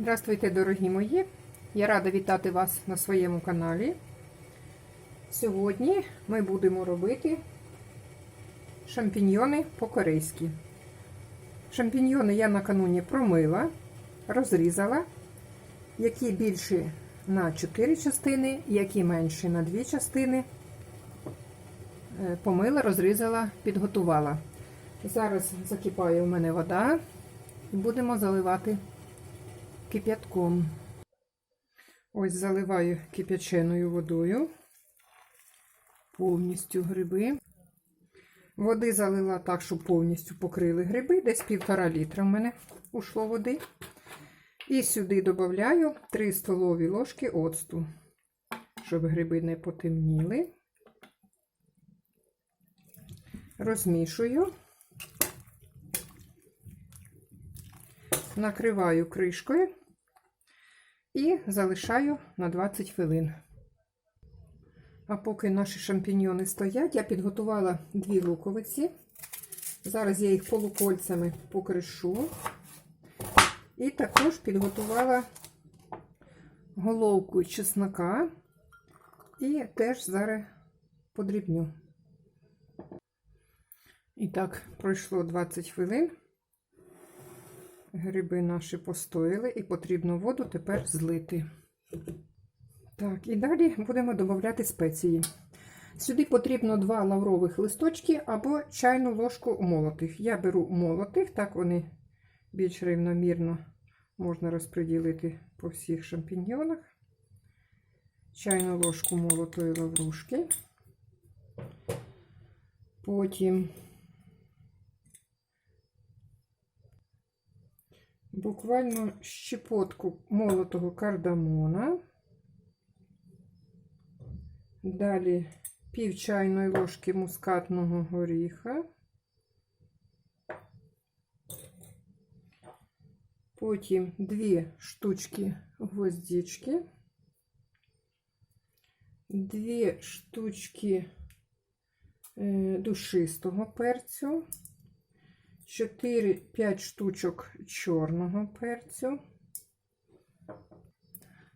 Здравствуйте, дорогі мої! Я рада вітати вас на своєму каналі. Сьогодні ми будемо робити шампіньйони по-корейськи. Шампіньйони я накануні промила, розрізала, які більші на 4 частини, які менші на 2 частини. Е, Помила, розрізала, підготувала. Зараз закипає у мене вода і будемо заливати кип'ятком. Ось заливаю кип'яченою водою, повністю гриби. Води залила так, щоб повністю покрили гриби, десь півтора літра в мене ушло води. І сюди додаю 3 столові ложки оцту, щоб гриби не потемніли. Розмішую. Накриваю кришкою і залишаю на 20 хвилин. А поки наші шампіньйони стоять, я підготувала дві луковиці. Зараз я їх полукольцями покришу. І також підготувала головку чеснока і теж зараз подрібню. І так, пройшло 20 хвилин. Гриби наші постояли і потрібно воду тепер злити. Так, і далі будемо додати спеції. Сюди потрібно 2 лаврових листочки або чайну ложку молотих. Я беру молотих, так вони більш рівномірно можна розподілити по всіх шампіньйонах. Чайну ложку молотої лаврушки. Потім буквально щепотку молотого кардамона. Далі пів чайної ложки мускатного горіха. Потім дві штучки гвоздички, дві штучки е, душистого перцю. 4-5 штучок чорного перцю.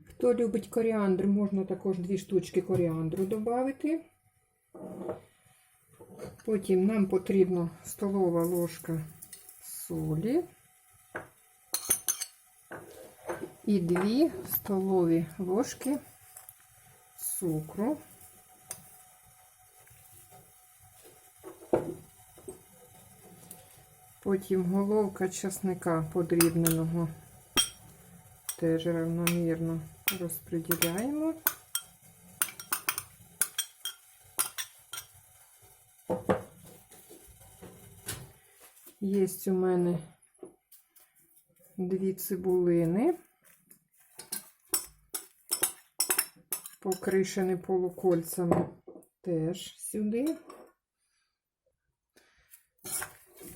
Хто любить коріандр, можна також 2 штучки коріандру додати. Потім нам потрібна столова ложка солі і 2 столові ложки цукру. Потім головка часника подрібненого теж равномірно розподіляємо. Є у мене дві цибулини, покришені полукольцями теж сюди.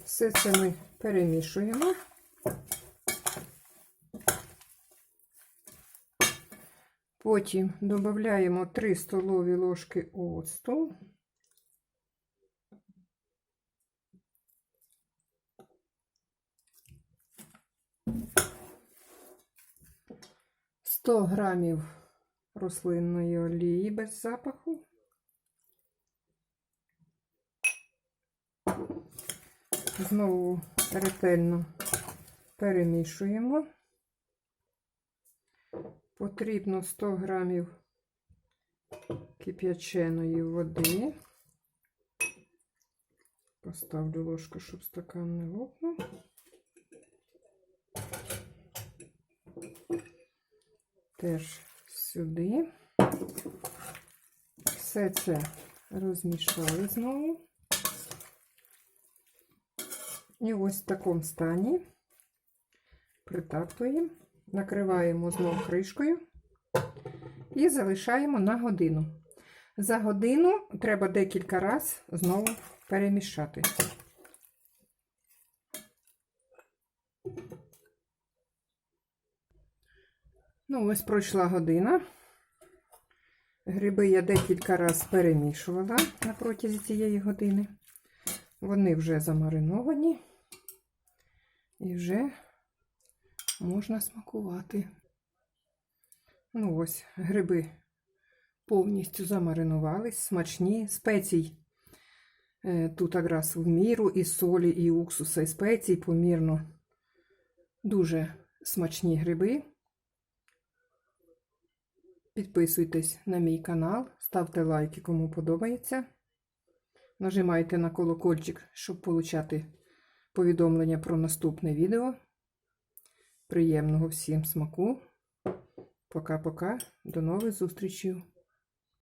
Все це ми перемішуємо. Потім додаємо 3 столові ложки оцту. Сто грамів рослинної олії без запаху. Знову ретельно перемішуємо. Потрібно 100 грамів кип'яченої води. Поставлю ложку, щоб стакан не лопнув. Теж сюди. Все це розмішали знову. І ось в такому стані притаптуємо, накриваємо знову кришкою і залишаємо на годину. За годину треба декілька разів знову перемішати. Ну, ось пройшла година. Гриби я декілька разів перемішувала на протязі цієї години. Вони вже замариновані і вже можна смакувати. Ну ось, гриби повністю замаринувались, смачні, спецій. Е, Тут якраз в міру і солі, і уксуса, і спецій помірно. Дуже смачні гриби. Підписуйтесь на мій канал, ставте лайки, кому подобається. Нажимайте на колокольчик, щоб получати повідомлення про наступне відео. Приємного всім смаку. Пока-пока. До нових зустрічей.